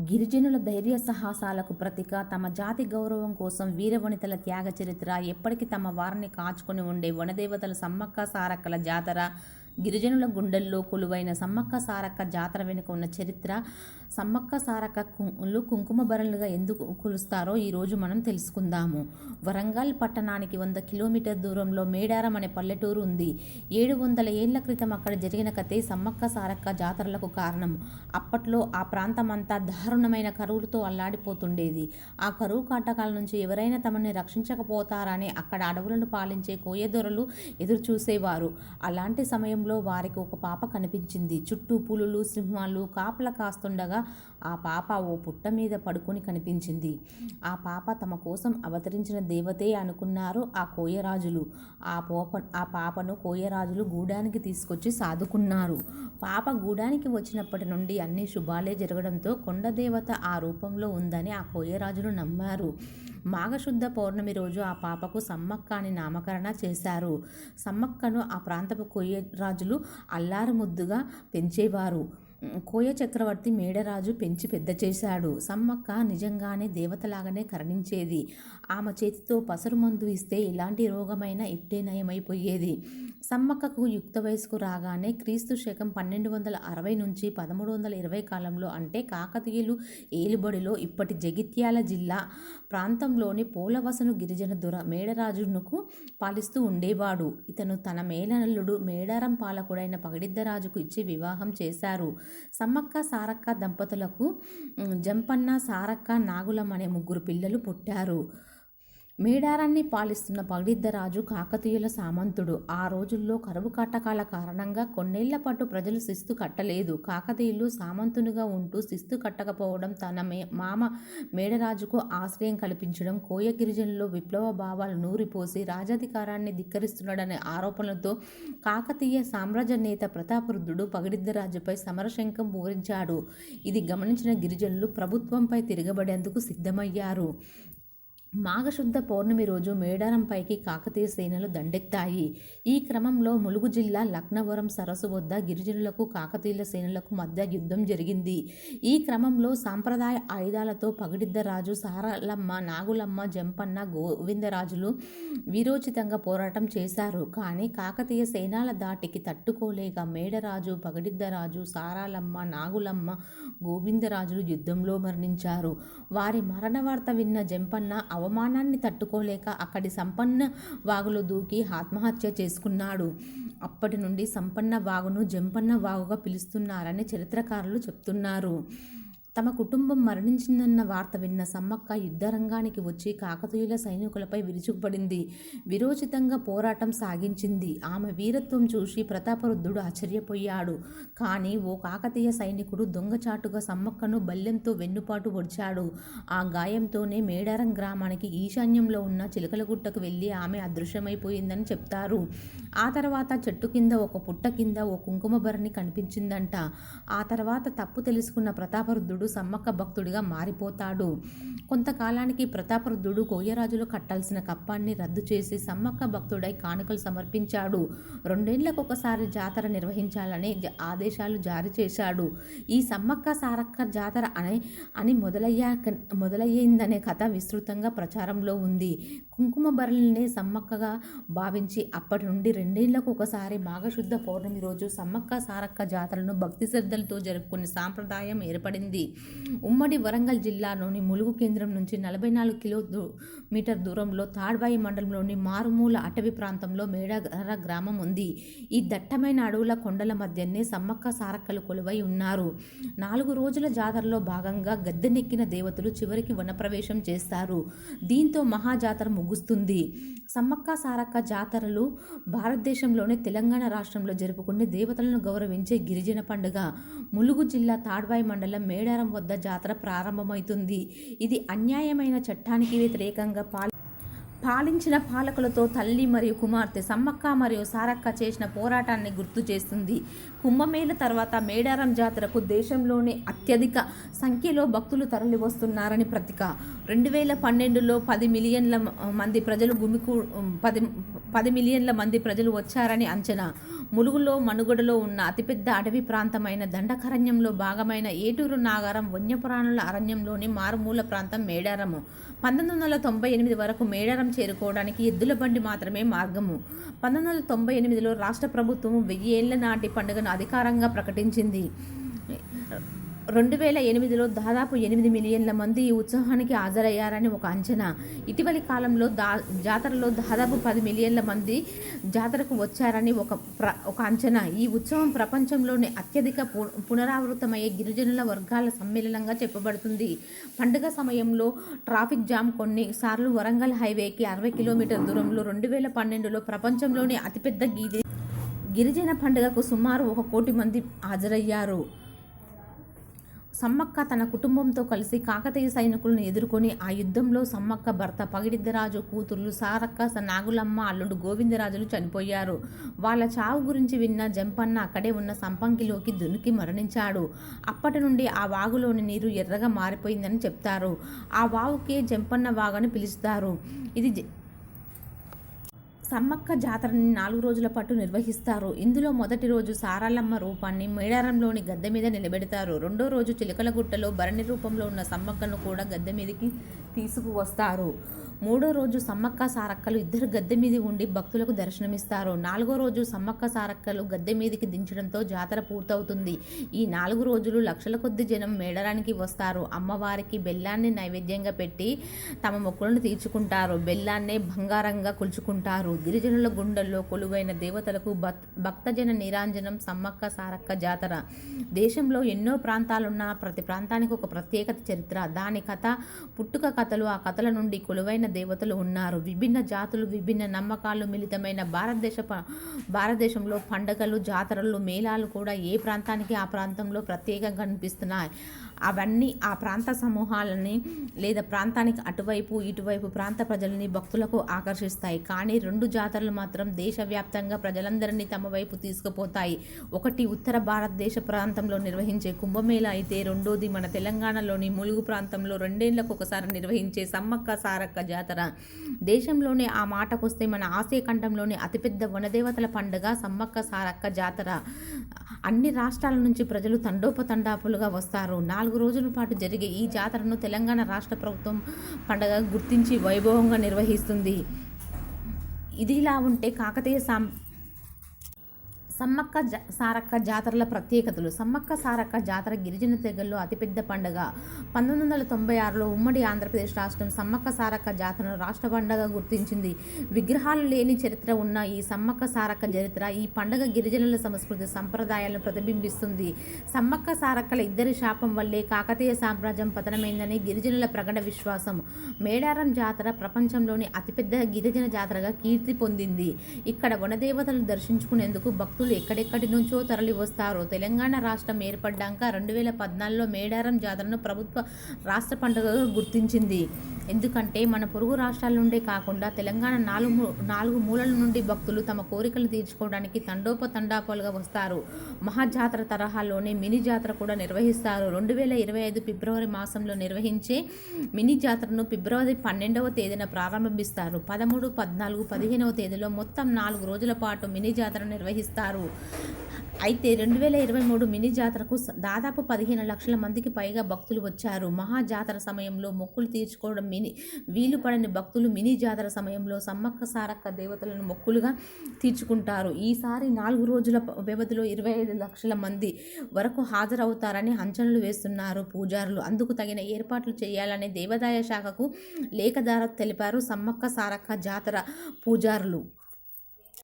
గిరిజనుల ధైర్య సాహసాలకు ప్రతిక తమ జాతి గౌరవం కోసం వీరవనితల త్యాగ చరిత్ర ఎప్పటికీ తమ వారిని కాచుకొని ఉండే వనదేవతల సమ్మక్క సారక్కల జాతర గిరిజనుల గుండెల్లో కొలువైన సమ్మక్క సారక్క జాతర వెనుక ఉన్న చరిత్ర సమ్మక్క సారక్క కు- కుంకుమ బరలుగా ఎందుకు కొలుస్తారో ఈరోజు మనం తెలుసుకుందాము. వరంగల్ పట్టణానికి వంద కిలోమీటర్ దూరంలో మేడారం అనే పల్లెటూరు ఉంది. ఏడు వందల ఏళ్ళ క్రితం అక్కడ జరిగిన కథే సమ్మక్క సారక్క జాతరలకు కారణం. అప్పట్లో ఆ ప్రాంతమంతా దారుణమైన కరువులతో అల్లాడిపోతుండేది. ఆ కరువు కాటకాల నుంచి ఎవరైనా తమని రక్షించకపోతారని అక్కడ అడవులను పాలించే కోయదొరలు ఎదురు చూసేవారు అలాంటి సమయంలో వారికి ఒక పాప కనిపించింది. చుట్టూ పులులు సింహాలు కాపల కాస్తుండగా ఆ పాప ఓ పుట్ట మీద పడుకొని కనిపించింది. ఆ పాప తమ కోసం అవతరించిన దేవతే అనుకున్నారు ఆ కోయరాజులు. ఆ పోప ఆ పాపను కోయరాజులు గూడానికి తీసుకొచ్చి సాదుకున్నారు. పాప గూడానికి వచ్చినప్పటి నుండి అన్ని శుభాలే జరగడంతో కొండదేవత ఆ రూపంలో ఉందని ఆ కోయరాజులు నమ్మారు. మాఘశుద్ధ పౌర్ణమి రోజు ఆ పాపకు సమ్మక్క అని నామకరణ చేశారు. సమ్మక్కను ఆ ప్రాంతపు కొయ్య రాజులు అల్లారు ముద్దుగా పెంచేవారు. కోయ చక్రవర్తి మేడరాజు పెంచి పెద్ద చేశాడు. సమ్మక్క నిజంగానే దేవతలాగానే కరణించేది. ఆమె చేతితో పసరు మందు ఇస్తే ఇలాంటి రోగమైన ఇట్టే నయమైపోయేది. సమ్మక్కకు యుక్త వయసుకు రాగానే క్రీస్తు శకం పన్నెండు వందల అరవై నుంచి పదమూడు వందల ఇరవై కాలంలో అంటే కాకతీయులు ఏలుబడిలో ఇప్పటి జగిత్యాల జిల్లా ప్రాంతంలోని పోలవసను గిరిజన దొర మేడరాజునుకు పాలిస్తూ ఉండేవాడు. ఇతను తన మేళనల్లుడు మేడారం పాలకుడైన పగడిద్దరాజుకు ఇచ్చి వివాహం చేశారు. సమ్మక్క సారక్క దంపతులకు జంపన్న సారక్క నాగులం అనే ముగ్గురు పిల్లలు పుట్టారు. మేడారాన్ని పాలిస్తున్న పగిడిద్దరాజు కాకతీయుల సామంతుడు. ఆ రోజుల్లో కరువు కాటకాల కారణంగా కొన్నేళ్ళ పాటు ప్రజలు శిస్తు కట్టలేదు. కాకతీయులు సామంతునిగా ఉంటూ శిస్తు కట్టకపోవడం తన మే మామ మేడరాజుకు ఆశ్రయం కల్పించడం కోయ గిరిజనుల్లో విప్లవ భావాలు నూరిపోసి రాజాధికారాన్ని ధిక్కరిస్తున్నాడనే ఆరోపణలతో కాకతీయ సామ్రాజ్య నేత ప్రతాపరుద్రుడు పగిడిద్దరాజుపై సమరశంఖం పూరించాడు. ఇది గమనించిన గిరిజనులు ప్రభుత్వంపై తిరగబడేందుకు సిద్ధమయ్యారు. మాఘశుద్ధ పౌర్ణమి రోజు మేడారంపైకి కాకతీయ సేనలు దండెత్తాయి. ఈ క్రమంలో ములుగు జిల్లా లక్నవరం సరస్సు వద్ద గిరిజనులకు కాకతీయుల సేనలకు మధ్య యుద్ధం జరిగింది. ఈ క్రమంలో సాంప్రదాయ ఆయుధాలతో పగిడిద్దరాజు సారలమ్మ నాగులమ్మ జంపన్న గోవిందరాజులు వీరోచితంగా పోరాటం చేశారు. కానీ కాకతీయ సేనాల దాటికి తట్టుకోలేక మేడరాజు పగడిద్దరాజు సారాలమ్మ నాగులమ్మ గోవిందరాజులు యుద్ధంలో మరణించారు. వారి మరణ వార్త విన్న జంపన్న అవమానాన్ని తట్టుకోలేక అక్కడి సంపన్న వాగులో దూకి ఆత్మహత్య చేసుకున్నాడు. అప్పటి నుండి సంపన్న వాగును జంపన్న వాగుగా పిలుస్తున్నారని చరిత్రకారులు చెప్తున్నారు. తమ కుటుంబం మరణించిందన్న వార్త విన్న సమ్మక్క యుద్ధరంగానికి వచ్చి కాకతీయుల సైనికులపై విరుచుకుపడింది. విరోచితంగా పోరాటం సాగించింది. ఆమె వీరత్వం చూసి ప్రతాపరుద్ధుడు ఆశ్చర్యపోయాడు. కానీ ఓ కాకతీయ సైనికుడు దొంగచాటుగా సమ్మక్కను బల్లెంతో వెన్నుపాటు పొడిచాడు. ఆ గాయంతోనే మేడారం గ్రామానికి ఈశాన్యంలో ఉన్న చిలకలగుట్టకు వెళ్ళి ఆమె అదృశ్యమైపోయిందని చెప్తారు. ఆ తర్వాత చెట్టు కింద ఒక పుట్ట కింద ఓ కుంకుమ భరణి కనిపించిందంట. ఆ తర్వాత తప్పు తెలుసుకున్న ప్రతాపరుద్ధుడు ప్రతాపరుద్రుడు సమ్మక్క భక్తుడిగా మారిపోతాడు. కొంతకాలానికి ప్రతాపరుద్రుడు కోయరాజులు కట్టాల్సిన కప్పాన్ని రద్దు చేసి సమ్మక్క భక్తుడై కానుకలు సమర్పించాడు. రెండేళ్ళకు ఒకసారి జాతర నిర్వహించాలని ఆదేశాలు జారీ చేశాడు. ఈ సమ్మక్క సారక్క జాతర అనే అని మొదలయ్యాక మొదలయ్యిందనే కథ విస్తృతంగా ప్రచారంలో ఉంది. కుంకుమ బరల్ని సమ్మక్కగా భావించి అప్పటి నుండి రెండేళ్ళకు ఒకసారి మాఘశుద్ధ పౌర్ణమి రోజు సమ్మక్క సారక్క జాతరను భక్తి శ్రద్ధలతో జరుపుకునే సాంప్రదాయం ఏర్పడింది. ఉమ్మడి వరంగల్ జిల్లాలోని ములుగు కేంద్రం నుంచి నలభై నాలుగు కిలో మీటర్ దూరంలో తాడ్వాయి మండలంలోని మారుమూల అటవీ ప్రాంతంలో మేడగర గ్రామం ఉంది. ఈ దట్టమైన అడవుల కొండల మధ్యనే సమ్మక్క సారక్కలు కొలువై ఉన్నారు. నాలుగు రోజుల జాతరలో భాగంగా గద్దెనెక్కిన దేవతలు చివరికి వనప్రవేశం చేస్తారు. దీంతో మహాజాతర ముగుస్తుంది. సమ్మక్క సారక్క జాతరలు భారతదేశంలోనే తెలంగాణ రాష్ట్రంలో జరుపుకునే దేవతలను గౌరవించే గిరిజన పండుగ. ములుగు జిల్లా తాడ్వాయి మండలం గడియారం వద్ద జాతర ప్రారంభమవుతుంది. ఇది అన్యాయమైన చట్టానికి వ్యతిరేకంగా పాల్ పాలించిన పాలకులతో తల్లి మరియు కుమార్తె సమ్మక్క మరియు సారక్క చేసిన పోరాటాన్ని గుర్తు చేస్తుంది. కుంభమేళ తర్వాత మేడారం జాతరకు దేశంలోనే అత్యధిక సంఖ్యలో భక్తులు తరలివస్తున్నారని ప్రతిక. రెండు వేల పన్నెండులో పది మిలియన్ల మంది ప్రజలు గుమికూ పది పది మిలియన్ల మంది ప్రజలు వచ్చారని అంచనా. ములుగులో మనుగడలో ఉన్న అతిపెద్ద అటవీ ప్రాంతమైన దండకరణ్యంలో భాగమైన ఏటూరు నాగారం వన్యప్రాణుల అరణ్యంలోని మారుమూల ప్రాంతం మేడారము. పంతొమ్మిది వందల తొంభై ఎనిమిది వరకు మేడారం చేరుకోవడానికి ఎద్దుల బండి మాత్రమే మార్గము. పంతొమ్మిది వందల తొంభై ఎనిమిదిలో రాష్ట్ర ప్రభుత్వం వెయ్యి ఏళ్ళ నాటి పండుగను అధికారంగా ప్రకటించింది. రెండు వేల ఎనిమిదిలో దాదాపు ఎనిమిది మిలియన్ల మంది ఈ ఉత్సవానికి హాజరయ్యారని ఒక అంచనా. ఇటీవలి కాలంలో దా జాతరలో దాదాపు పది మిలియన్ల మంది జాతరకు వచ్చారని ఒక ప్ర ఒక అంచనా. ఈ ఉత్సవం ప్రపంచంలోనే అత్యధిక పు పునరావృతమయ్యే గిరిజనుల వర్గాల సమ్మేళనంగా చెప్పబడుతుంది. పండుగ సమయంలో ట్రాఫిక్ జామ్ కొన్నిసార్లు వరంగల్ హైవేకి అరవై కిలోమీటర్ దూరంలో రెండు వేల పన్నెండులో ప్రపంచంలోనే అతిపెద్ద గిరి గిరిజన పండుగకు సుమారు ఒక కోటి మంది హాజరయ్యారు. సమ్మక్క తన కుటుంబంతో కలిసి కాకతీయ సైనికులను ఎదుర్కొని ఆ యుద్ధంలో సమ్మక్క భర్త పగిడిద్దరాజు కూతుర్లు సారక్క నాగులమ్మ అల్లుడు గోవిందరాజులు చనిపోయారు. వాళ్ళ చావు గురించి విన్న జంపన్న అక్కడే ఉన్న సంపంకిలోకి దునికి మరణించాడు. అప్పటి నుండి ఆ వాగులోని నీరు ఎర్రగా మారిపోయిందని చెప్తారు. ఆ వాగుకే జంపన్న వాగు అని పిలుస్తారు. ఇది సమ్మక్క జాతరని నాలుగు రోజుల పాటు నిర్వహిస్తారు. ఇందులో మొదటి రోజు సారాలమ్మ రూపాన్ని మేడారంలోని గద్దె మీద నిలబెడతారు. రెండో రోజు చిలకలగుట్టలో భరణి రూపంలో ఉన్న సమ్మక్కను కూడా గద్దె మీదకి తీసుకువస్తారు. మూడో రోజు సమ్మక్క సారక్కలు ఇద్దరు గద్దె మీద ఉండి భక్తులకు దర్శనమిస్తారు. నాలుగో రోజు సమ్మక్క సారక్కలు గద్దె మీదకి దించడంతో జాతర పూర్తవుతుంది. ఈ నాలుగు రోజులు లక్షల కొద్ది జనం మేడరానికి వస్తారు. అమ్మవారికి బెల్లాన్ని నైవేద్యంగా పెట్టి తమ మొక్కులను తీర్చుకుంటారు. బెల్లాన్నే బంగారంగా కొలుచుకుంటారు. గిరిజనుల గుండెల్లో కొలువైన దేవతలకు భక్తజన నిరాంజనం సమ్మక్క సారక్క జాతర. దేశంలో ఎన్నో ప్రాంతాలున్న ప్రతి ప్రాంతానికి ఒక ప్రత్యేకత చరిత్ర. దాని కథ పుట్టుక కథలు ఆ కథల నుండి కొలువైన దేవతలు ఉన్నారు. విభిన్న జాతులు విభిన్న నమ్మకాలు మిళితమైన భారతదేశ భారతదేశంలో పండగలు జాతరలు మేళాలు కూడా ఏ ప్రాంతానికి ఆ ప్రాంతంలో ప్రత్యేకంగా కనిపిస్తున్నాయి. అవన్నీ ఆ ప్రాంత సమూహాలని లేదా ప్రాంతానికి అటువైపు ఇటువైపు ప్రాంత ప్రజలని భక్తులకు ఆకర్షిస్తాయి. కానీ రెండు జాతరలు మాత్రం దేశవ్యాప్తంగా ప్రజలందరినీ తమ వైపు తీసుకుపోతాయి. ఒకటి ఉత్తర భారతదేశ ప్రాంతంలో నిర్వహించే కుంభమేళ అయితే రెండోది మన తెలంగాణలోని ములుగు ప్రాంతంలో రెండేళ్ళకు ఒకసారి నిర్వహించే సమ్మక్క సారక్క జాతర. దేశంలోనే ఆ మాటకొస్తే మన ఆసియా ఖండంలోని అతిపెద్ద వనదేవతల పండుగ సమ్మక్క సారక్క జాతర. అన్ని రాష్ట్రాల నుంచి ప్రజలు తండోపతండాపులుగా వస్తారు. నాలుగు రోజుల పాటు జరిగే ఈ జాతరను తెలంగాణ రాష్ట్ర ప్రభుత్వం పండుగ గుర్తించి వైభవంగా నిర్వహిస్తుంది. ఇది ఇలా ఉంటే కాకతీయ సాం సమ్మక్క సారక్క జాతరల ప్రత్యేకతలు. సమ్మక్క సారక్క జాతర గిరిజన తెగల్లో అతిపెద్ద పండుగ. పంతొమ్మిది వందల తొంభై ఆరులో ఉమ్మడి ఆంధ్రప్రదేశ్ రాష్ట్రం సమ్మక్క సారక్క జాతరను రాష్ట్ర పండుగ గుర్తించింది. విగ్రహాలు లేని చరిత్ర ఉన్న ఈ సమ్మక్క సారక్క చరిత్ర ఈ పండుగ గిరిజనుల సంస్కృతి సంప్రదాయాలను ప్రతిబింబిస్తుంది. సమ్మక్క సారక్కల ఇద్దరి శాపం వల్లే కాకతీయ సామ్రాజ్యం పతనమైందని గిరిజనుల ప్రగడ విశ్వాసం. మేడారం జాతర ప్రపంచంలోని అతిపెద్ద గిరిజన జాతరగా కీర్తి పొందింది. ఇక్కడ వనదేవతలు దర్శించుకునేందుకు భక్తులు భక్తులు ఎక్కడెక్కడి నుంచో తరలి వస్తారు తెలంగాణ రాష్ట్రం ఏర్పడ్డాక రెండు వేల పద్నాలుగులో మేడారం జాతరను ప్రభుత్వ రాష్ట్ర పండుగగా గుర్తించింది. ఎందుకంటే మన పొరుగు రాష్ట్రాల నుండే కాకుండా తెలంగాణ నాలుగు నాలుగు మూలల నుండి భక్తులు తమ కోరికలు తీర్చుకోవడానికి తండోపతండాపాలుగా వస్తారు. మహాజాతర తరహాలోనే మినీ జాతర కూడా నిర్వహిస్తారు. రెండు వేల ఇరవై ఐదు ఫిబ్రవరి మాసంలో నిర్వహించే మినీ జాతరను ఫిబ్రవరి పన్నెండవ తేదీన ప్రారంభిస్తారు. పదమూడు పద్నాలుగు పదిహేనవ తేదీలో మొత్తం నాలుగు రోజుల పాటు మినీ జాతర నిర్వహిస్తారు. అయితే రెండు వేల ఇరవై మూడు మినీ జాతరకు దాదాపు పదిహేను లక్షల మందికి పైగా భక్తులు వచ్చారు. మహా జాతర సమయంలో మొక్కులు తీర్చుకోవడం మినీ వీలు పడని భక్తులు మినీ జాతర సమయంలో సమ్మక్క సారక్క దేవతలను మొక్కులుగా తీర్చుకుంటారు. ఈసారి నాలుగు రోజుల వ్యవధిలో ఇరవై ఐదు లక్షల మంది వరకు హాజరవుతారని అంచనలు వేస్తున్నారు పూజారులు. అందుకు తగిన ఏర్పాట్లు చేయాలని దేవాదాయ శాఖకు లేఖ ద్వారా తెలిపారు సమ్మక్క సారక్క జాతర పూజారులు.